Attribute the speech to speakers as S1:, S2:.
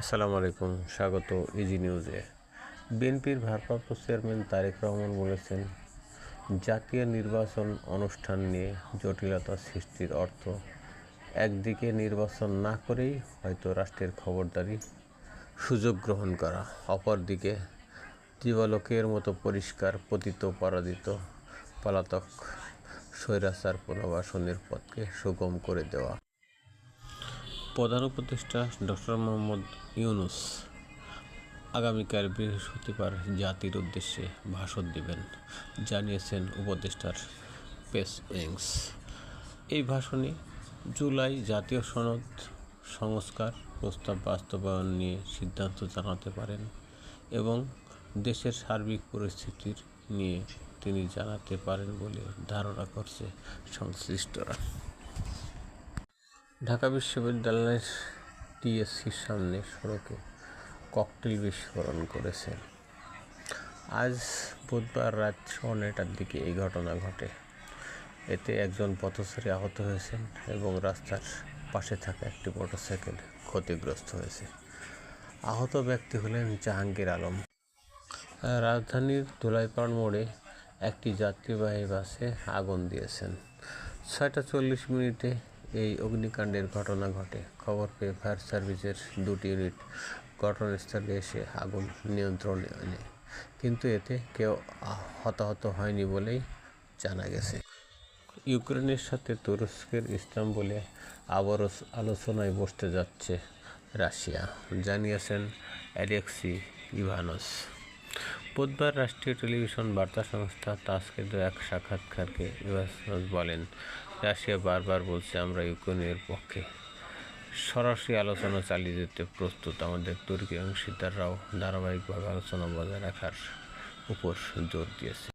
S1: আসসালামু আলাইকুম, স্বাগত ইজি নিউজে বিএনপির ভারপ্রাপ্ত চেয়ারম্যান তারেক রহমান বলেছেন, জাতীয় নির্বাচন অনুষ্ঠান নিয়ে জটিলতা সৃষ্টির অর্থ একদিকে নির্বাচন না করেই হয়তো রাষ্ট্রের খবরদারি সুযোগ গ্রহণ করা, অপরদিকে দিবালোকের মতো পরিষ্কার পতিত পরাজিত পলাতক স্বৈরাচার পুনর্বাসনের পথকে সুগম করে দেওয়া। প্রধান উপদেষ্টা ডক্টর মোহাম্মদ ইউনুস আগামীকাল বৃহস্পতিবার জাতির উদ্দেশ্যে ভাষণ দেবেন, জানিয়েছেন উপদেষ্টার পেস উইংস। এই ভাষণে জুলাই জাতীয় সনদ সংস্কার প্রস্তাব বাস্তবায়ন নিয়ে সিদ্ধান্ত জানাতে পারেন এবং দেশের সার্বিক পরিস্থিতির নিয়ে তিনি জানাতে পারেন বলে ধারণা করছে সংশ্লিষ্টরা। ঢাকা বিশ্ববিদ্যালয়ের টিএসসির সামনে সড়কে ককটেল বিস্ফোরণ করেছে। আজ বুধবার রাত সোয়া নয়টার দিকে এই ঘটনা ঘটে। এতে একজন পথচারী আহত হয়েছেন এবং রাস্তার পাশে থাকা একটি মোটরসাইকেল ক্ষতিগ্রস্ত হয়েছে। আহত ব্যক্তি হলেন জাহাঙ্গীর আলম। রাজধানীর ধুলাইপাড় মোড়ে একটি যাত্রীবাহী বাসে আগুন দিয়েছেন। ছয়টা চল্লিশ মিনিটে এই অগ্নিকাণ্ডের ঘটনা ঘটে। খবর পেয়ে ফায়ার সার্ভিসের দুটি ইউনিট ঘটনাস্থলে এসে আগুন নিয়ন্ত্রণে আনে কিন্তু এতে কেউ হতাহত হয়নি বলেই জানা গেছে। ইউক্রেনের সাথে তুরস্কের ইস্তাম্বুলে আবারও আলোচনায় বসতে যাচ্ছে রাশিয়া, জানিয়েছেন অ্যালেক্সি ইভানোস। বুধবার রাষ্ট্রীয় টেলিভিশন বার্তা সংস্থা তাসকে এক সাক্ষাৎকারকে ইউএস বলেন, রাশিয়া বারবার বলছে আমরা ইউক্রেনের পক্ষে। সরাসরি আলোচনা চালিয়ে যেতে প্রস্তুত আমাদের তুর্কি অংশীদাররাও ধারাবাহিকভাবে আলোচনা বজায় রাখার উপর জোর দিয়েছে।